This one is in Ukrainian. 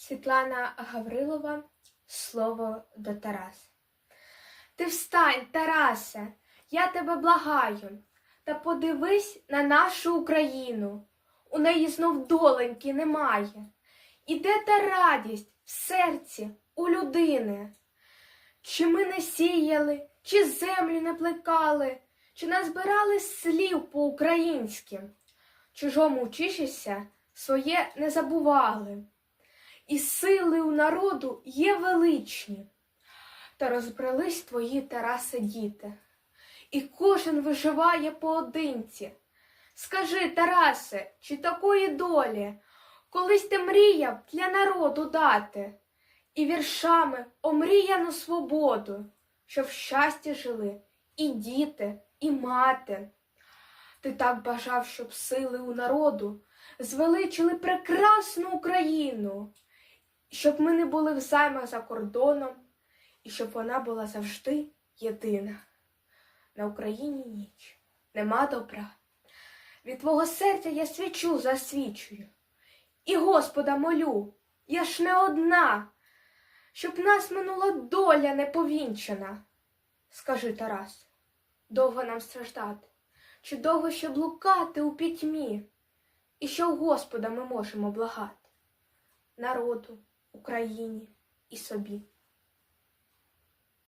Світлана Гаврилова Слово до Тараса. Ти встань, Тарасе, я тебе благаю, та подивись на нашу Україну. У неї знов доленьки немає. І де та радість в серці у людини? Чи ми не сіяли, чи землю не плекали, чи назбирали слів по-українськи? Чужому вчишся, своє не забували. І сили у народу є величні. Та розбрались твої Тараси діти, і кожен виживає поодинці. Скажи, Тарасе, чи такої долі колись ти мріяв для народу дати, і віршами омріяну свободу, щоб в щасті жили і діти, і мати. Ти так бажав, щоб сили у народу звеличили прекрасну Україну, щоб ми не були в займах за кордоном, і щоб вона була завжди єдина. На Україні ніч, нема добра. Від твого серця я свічу засвічую. І Господа молю, я ж не одна, щоб нас минула доля неповінчена. Скажи, Тарас, довго нам страждати, чи довго ще блукати у пітьмі? І що у Господа ми можемо благати? Народу, Україні і собі.